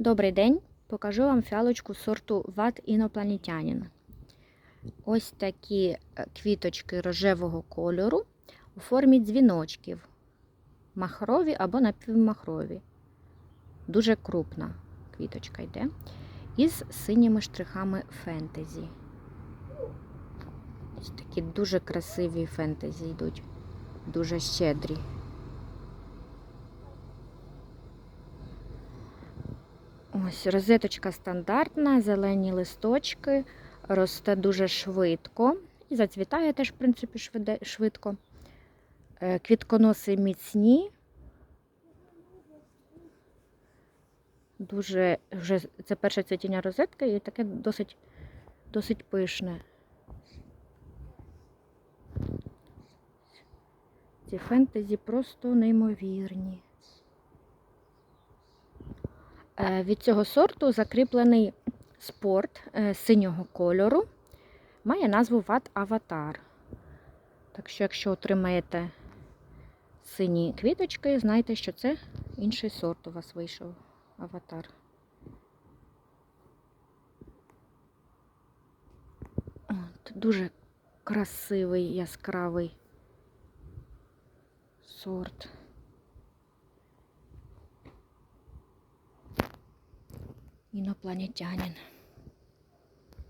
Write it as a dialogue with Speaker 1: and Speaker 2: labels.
Speaker 1: Добрий день! Покажу вам фіалочку сорту Ват інопланетянин. Ось такі е, квіточки рожевого кольору у формі дзвіночків. Махрові або напівмахрові. Дуже крупна квіточка йде. Із синіми штрихами фентезі. Ось такі дуже красиві фентезі йдуть, дуже щедрі. Ось розеточка стандартна, зелені листочки, росте дуже швидко і зацвітає теж, в принципі, швидко. Е, Квітконоси міцні. Дуже вже це перше цвітіння розетки і таке досить, досить пишне. Ці фентезі просто неймовірні. Е, Від цього сорту закріплений спорт е, синього кольору. Має назву Ват Аватар. Так що, якщо отримаєте сині квіточки, знайте, що це інший сорт у вас вийшов аватар. От, дуже красивий, яскравий сорт. Інопланетянин.